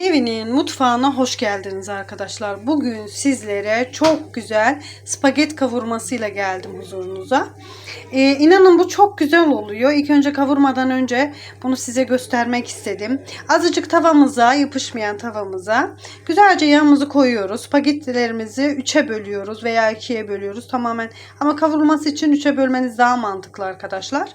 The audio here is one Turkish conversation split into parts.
Evinin mutfağına hoş geldiniz arkadaşlar. Bugün sizlere çok güzel spaget kavurmasıyla geldim huzurunuza. Ee, inanın bu çok güzel oluyor. İlk önce kavurmadan önce bunu size göstermek istedim. Azıcık tavamıza, yapışmayan tavamıza güzelce yağımızı koyuyoruz. Spagettilerimizi 3'e bölüyoruz veya 2'ye bölüyoruz tamamen. Ama kavurması için 3'e bölmeniz daha mantıklı arkadaşlar.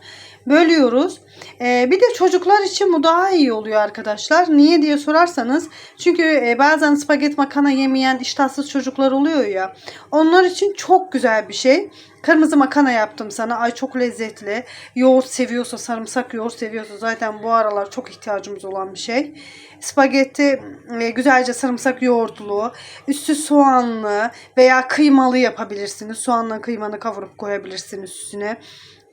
Bölüyoruz. Ee, bir de çocuklar için bu daha iyi oluyor arkadaşlar. Niye diye sorarsanız. Çünkü e, bazen spaget makana yemeyen iştahsız çocuklar oluyor ya. Onlar için çok güzel bir şey. Kırmızı makana yaptım sana. Ay çok lezzetli. Yoğurt seviyorsa, sarımsak yoğurt seviyorsa zaten bu aralar çok ihtiyacımız olan bir şey. Spagetti e, güzelce sarımsak yoğurtlu, üstü soğanlı veya kıymalı yapabilirsiniz. Soğanla kıymanı kavurup koyabilirsiniz üstüne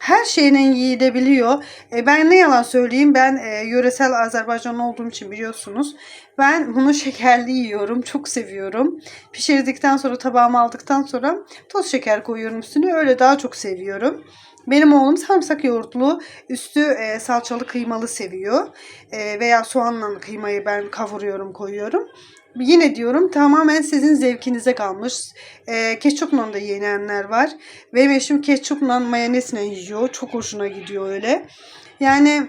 her şeyle yiyilebiliyor. E, ben ne yalan söyleyeyim ben e, yöresel Azerbaycanlı olduğum için biliyorsunuz. Ben bunu şekerli yiyorum. Çok seviyorum. Pişirdikten sonra tabağıma aldıktan sonra toz şeker koyuyorum üstüne. Öyle daha çok seviyorum. Benim oğlum sarımsak yoğurtlu, üstü e, salçalı kıymalı seviyor. E, veya soğanla kıymayı ben kavuruyorum, koyuyorum. Yine diyorum tamamen sizin zevkinize kalmış. E, ketçupla da yenenler var. Benim eşim ketçupla mayonezle yiyor. Çok hoşuna gidiyor öyle. Yani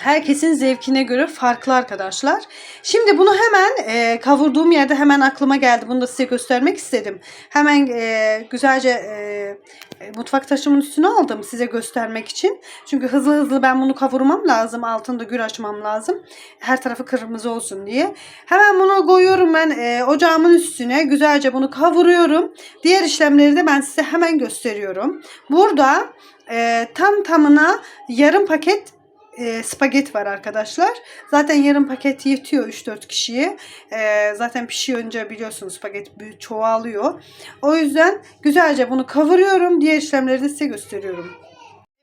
herkesin zevkine göre farklı arkadaşlar. Şimdi bunu hemen e, kavurduğum yerde hemen aklıma geldi. Bunu da size göstermek istedim. Hemen e, güzelce e, e, mutfak taşımın üstüne aldım size göstermek için. Çünkü hızlı hızlı ben bunu kavurmam lazım. Altında gür açmam lazım. Her tarafı kırmızı olsun diye. Hemen bunu koyuyorum ben e, ocağımın üstüne. Güzelce bunu kavuruyorum. Diğer işlemleri de ben size hemen gösteriyorum. Burada e, tam tamına yarım paket e, spaget var arkadaşlar. Zaten yarım paket yetiyor 3-4 kişiye. E, zaten pişiyorunca biliyorsunuz spaget büyük çoğalıyor. O yüzden güzelce bunu kavuruyorum. Diğer işlemleri de size gösteriyorum.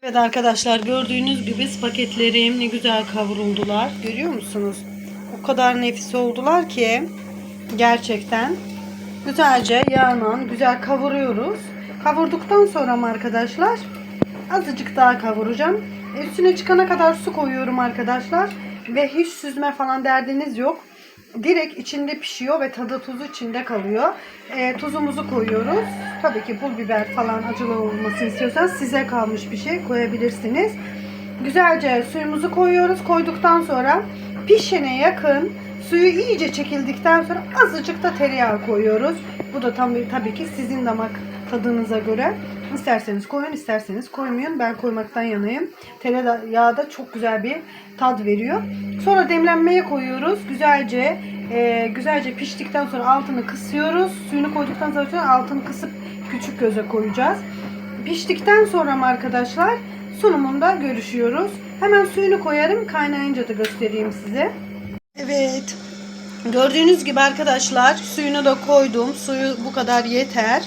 Evet arkadaşlar gördüğünüz gibi spagetlerim ne güzel kavruldular. Görüyor musunuz? O kadar nefis oldular ki gerçekten güzelce yağla güzel kavuruyoruz. Kavurduktan sonra arkadaşlar azıcık daha kavuracağım. Üstüne çıkana kadar su koyuyorum arkadaşlar. Ve hiç süzme falan derdiniz yok. Direkt içinde pişiyor ve tadı tuzu içinde kalıyor. E, tuzumuzu koyuyoruz. Tabii ki pul biber falan acılı olmasını istiyorsanız size kalmış bir şey koyabilirsiniz. Güzelce suyumuzu koyuyoruz. Koyduktan sonra pişene yakın suyu iyice çekildikten sonra azıcık da tereyağı koyuyoruz. Bu da tam, tabii ki sizin damak tadınıza göre. İsterseniz koyun, isterseniz koymayın. Ben koymaktan yanayım. Tereyağı da çok güzel bir tad veriyor. Sonra demlenmeye koyuyoruz. Güzelce e, güzelce piştikten sonra altını kısıyoruz. Suyunu koyduktan sonra altını kısıp küçük göze koyacağız. Piştikten sonra mı arkadaşlar sunumunda görüşüyoruz. Hemen suyunu koyarım. Kaynayınca da göstereyim size. Evet. Gördüğünüz gibi arkadaşlar suyunu da koydum. Suyu bu kadar yeter.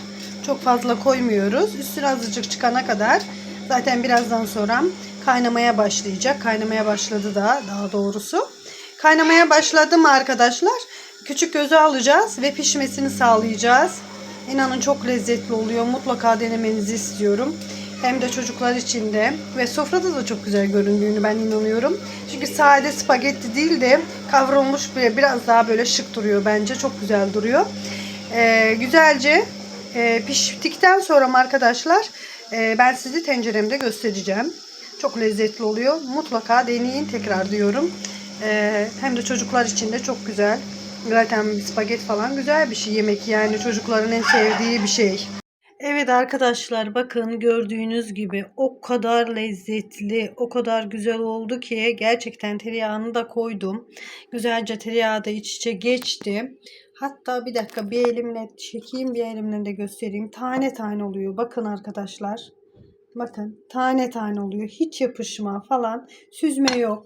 Çok fazla koymuyoruz. Üstüne azıcık çıkana kadar zaten birazdan sonra kaynamaya başlayacak. Kaynamaya başladı da daha doğrusu. Kaynamaya başladı mı arkadaşlar? Küçük gözü alacağız ve pişmesini sağlayacağız. İnanın çok lezzetli oluyor. Mutlaka denemenizi istiyorum. Hem de çocuklar için de ve sofrada da çok güzel göründüğünü ben inanıyorum. Çünkü sade spagetti değil de kavrulmuş bile biraz daha böyle şık duruyor bence. Çok güzel duruyor. Ee, güzelce e, piştikten sonra arkadaşlar e, ben sizi tenceremde göstereceğim. Çok lezzetli oluyor. Mutlaka deneyin tekrar diyorum. E, hem de çocuklar için de çok güzel. Zaten spaget falan güzel bir şey yemek yani çocukların en sevdiği bir şey. Evet arkadaşlar bakın gördüğünüz gibi o kadar lezzetli, o kadar güzel oldu ki gerçekten tereyağını da koydum. Güzelce tereyağı da iç içe geçti. Hatta bir dakika bir elimle çekeyim bir elimle de göstereyim. Tane tane oluyor bakın arkadaşlar. Bakın tane tane oluyor. Hiç yapışma falan süzme yok.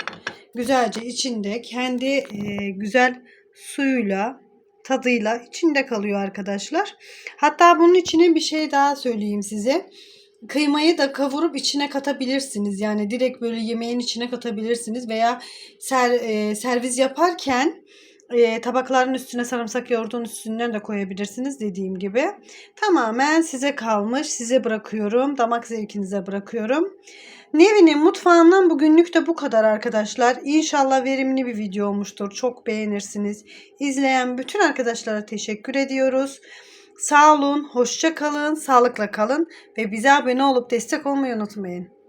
Güzelce içinde kendi e, güzel suyuyla tadıyla içinde kalıyor arkadaşlar. Hatta bunun içine bir şey daha söyleyeyim size. Kıymayı da kavurup içine katabilirsiniz. Yani direkt böyle yemeğin içine katabilirsiniz veya ser, e, servis yaparken e, tabakların üstüne sarımsak yoğurdun üstünden de koyabilirsiniz dediğim gibi. Tamamen size kalmış. Size bırakıyorum. Damak zevkinize bırakıyorum. Nevin'in mutfağından bugünlük de bu kadar arkadaşlar. İnşallah verimli bir video olmuştur. Çok beğenirsiniz. İzleyen bütün arkadaşlara teşekkür ediyoruz. Sağ olun, hoşça kalın, sağlıkla kalın ve bize abone olup destek olmayı unutmayın.